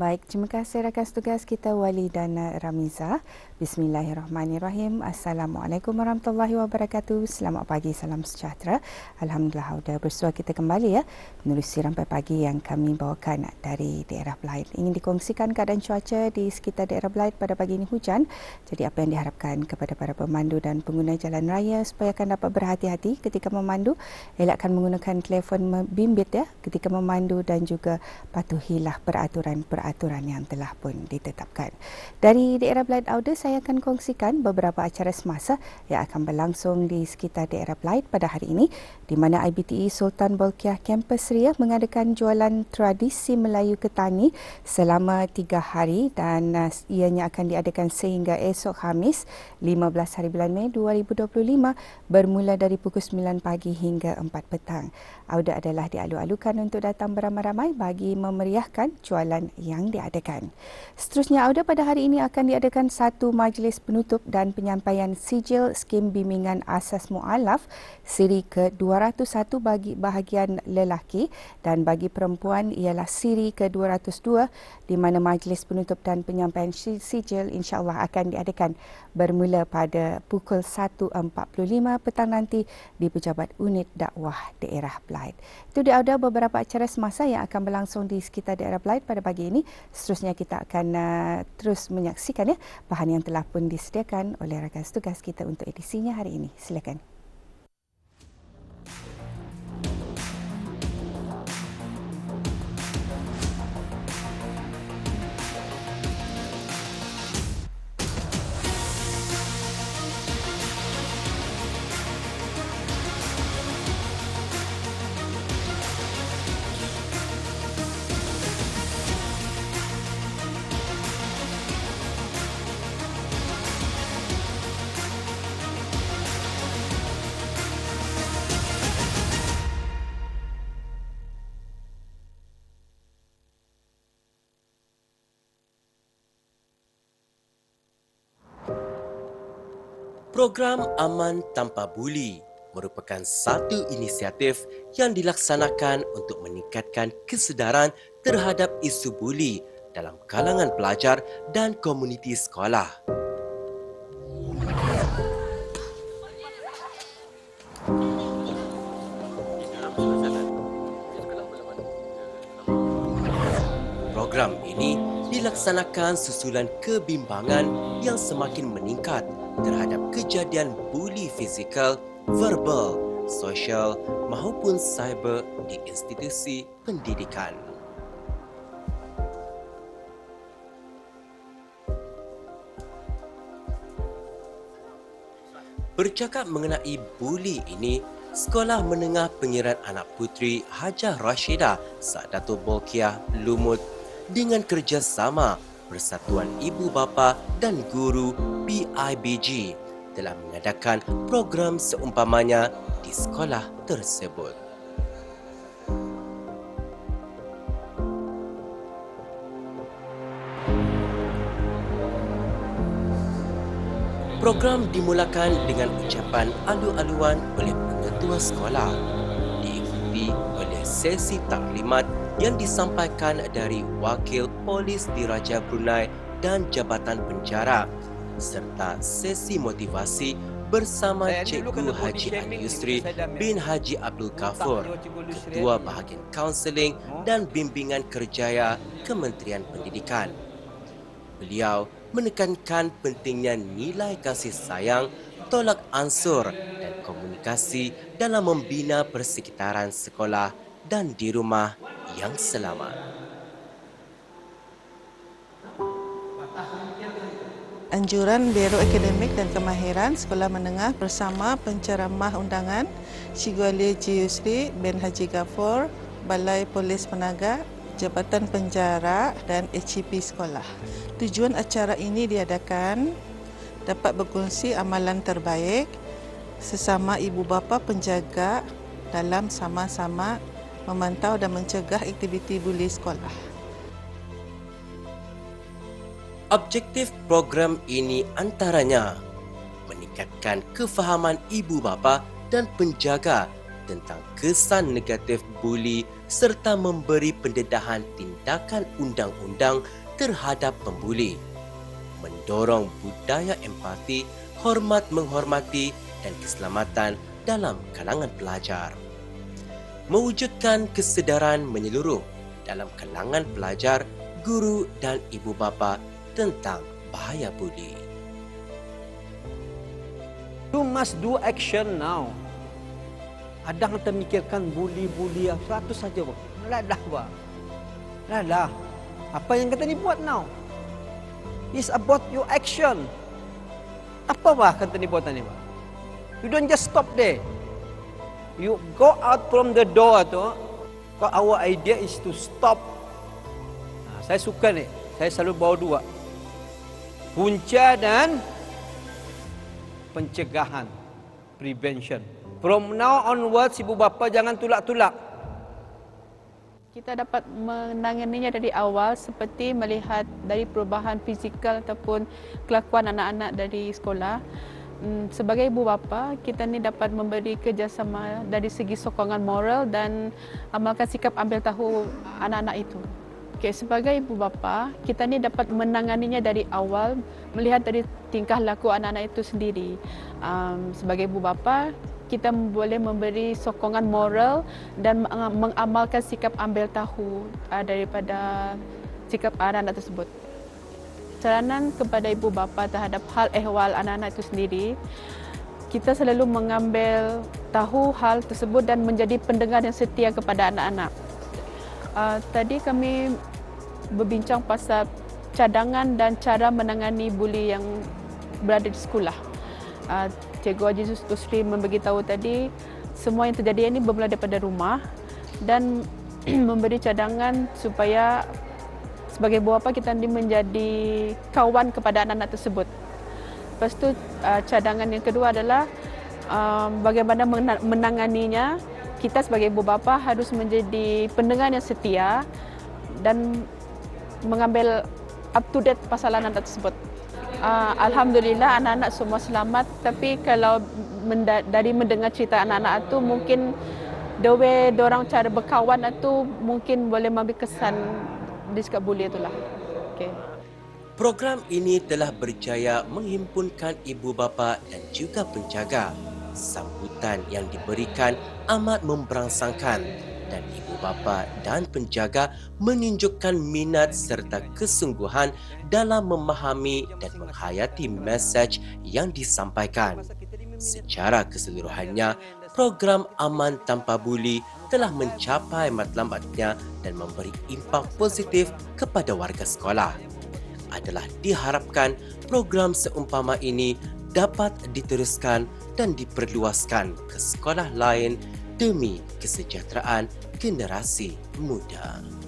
Baik, terima kasih rakan tugas kita Wali dan Ramiza. Bismillahirrahmanirrahim. Assalamualaikum warahmatullahi wabarakatuh. Selamat pagi, salam sejahtera. Alhamdulillah sudah bersua kita kembali ya menerusi rampai pagi yang kami bawakan dari daerah Belait. Ingin dikongsikan keadaan cuaca di sekitar daerah Belait pada pagi ini hujan. Jadi apa yang diharapkan kepada para pemandu dan pengguna jalan raya supaya akan dapat berhati-hati ketika memandu, elakkan menggunakan telefon bimbit ya ketika memandu dan juga patuhilah peraturan peraturan yang telah pun ditetapkan. Dari daerah Blight Auda, saya akan kongsikan beberapa acara semasa yang akan berlangsung di sekitar daerah Blight pada hari ini di mana IBTE Sultan Bolkiah Campus Ria mengadakan jualan tradisi Melayu Ketani selama tiga hari dan uh, ianya akan diadakan sehingga esok Hamis 15 hari bulan Mei 2025 bermula dari pukul 9 pagi hingga 4 petang. Auda adalah dialu-alukan untuk datang beramai-ramai bagi memeriahkan jualan yang diadakan. Seterusnya, Auda pada hari ini akan diadakan satu majlis penutup dan penyampaian sijil skim bimbingan asas mu'alaf siri ke-201 bagi bahagian lelaki dan bagi perempuan ialah siri ke-202 di mana majlis penutup dan penyampaian sijil insyaAllah akan diadakan bermula pada pukul 1.45 petang nanti di Pejabat Unit Dakwah Daerah Blight. Itu dia ada beberapa acara semasa yang akan berlangsung di sekitar daerah Blight pada pagi ini. Seterusnya kita akan uh, terus menyaksikan ya bahan yang telah pun disediakan oleh rakan tugas kita untuk edisinya hari ini. Silakan. Program Aman Tanpa Buli merupakan satu inisiatif yang dilaksanakan untuk meningkatkan kesedaran terhadap isu buli dalam kalangan pelajar dan komuniti sekolah. Program ini dilaksanakan susulan kebimbangan yang semakin meningkat terhadap kejadian buli fizikal, verbal, sosial maupun cyber di institusi pendidikan. Bercakap mengenai buli ini, Sekolah Menengah Pengiran Anak Puteri Hajah Rashidah Sadatul Bolkiah Lumut dengan kerjasama Persatuan Ibu Bapa dan Guru PIBG telah mengadakan program seumpamanya di sekolah tersebut. Program dimulakan dengan ucapan alu-aluan oleh pengetua sekolah diikuti oleh sesi taklimat yang disampaikan dari Wakil Polis Diraja Brunei dan Jabatan Penjara serta sesi motivasi bersama Cikgu Haji Ali Yusri bin Haji Abdul Kafur, Ketua Bahagian Kaunseling dan Bimbingan Kerjaya Kementerian Pendidikan. Beliau menekankan pentingnya nilai kasih sayang, tolak ansur dan komunikasi dalam membina persekitaran sekolah dan di rumah yang selamat. Anjuran Biro Akademik dan Kemahiran Sekolah Menengah bersama penceramah undangan Cikgu Ali Haji Yusri bin Haji Ghaffur, Balai Polis Penaga, Jabatan Penjara dan HCP Sekolah. Tujuan acara ini diadakan dapat berkongsi amalan terbaik sesama ibu bapa penjaga dalam sama-sama memantau dan mencegah aktiviti buli sekolah. Objektif program ini antaranya meningkatkan kefahaman ibu bapa dan penjaga tentang kesan negatif buli serta memberi pendedahan tindakan undang-undang terhadap pembuli. Mendorong budaya empati, hormat menghormati dan keselamatan dalam kalangan pelajar. Mewujudkan kesedaran menyeluruh dalam kalangan pelajar, guru dan ibu bapa tentang bahaya buli. You must do action now. Ada yang termikirkan buli-buli satu saja. Lah dah, Pak. Lah lah. Apa yang kata ni buat now? It's about your action. Apa bah kata ni buatan ni? You don't just stop there. You go out from the door tu. Our idea is to stop. Ha, saya suka ni. Saya selalu bawa dua. Punca dan pencegahan prevention from now onwards ibu bapa jangan tulak-tulak kita dapat menanganinya dari awal seperti melihat dari perubahan fizikal ataupun kelakuan anak-anak dari sekolah sebagai ibu bapa kita ni dapat memberi kerjasama dari segi sokongan moral dan amalkan sikap ambil tahu anak-anak itu Okay, sebagai ibu bapa, kita ni dapat menanganinya dari awal melihat dari tingkah laku anak-anak itu sendiri. Um, sebagai ibu bapa, kita boleh memberi sokongan moral dan mengamalkan sikap ambil tahu uh, daripada sikap anak-anak tersebut. Caranan kepada ibu bapa terhadap hal ehwal anak-anak itu sendiri, kita selalu mengambil tahu hal tersebut dan menjadi pendengar yang setia kepada anak-anak. Uh, tadi kami berbincang pasal cadangan dan cara menangani buli yang berada di sekolah. Uh, Cikgu Haji Tusri memberitahu tadi semua yang terjadi ini bermula daripada rumah dan memberi cadangan supaya sebagai buah apa kita ini menjadi kawan kepada anak-anak tersebut. Lepas itu uh, cadangan yang kedua adalah uh, bagaimana menanganinya. Kita sebagai ibu bapa harus menjadi pendengar yang setia dan mengambil up to date pasal anak tersebut. Uh, Alhamdulillah anak-anak semua selamat tapi kalau menda- dari mendengar cerita anak-anak itu mungkin the way orang cara berkawan itu mungkin boleh mengambil kesan di sekat bully itulah. Okay. Program ini telah berjaya menghimpunkan ibu bapa dan juga penjaga. Sambutan yang diberikan amat memberangsangkan dan ibu bapa dan penjaga menunjukkan minat serta kesungguhan dalam memahami dan menghayati mesej yang disampaikan. Secara keseluruhannya, program Aman Tanpa Buli telah mencapai matlamatnya dan memberi impak positif kepada warga sekolah. Adalah diharapkan program seumpama ini dapat diteruskan dan diperluaskan ke sekolah lain demi kesejahteraan generasi muda.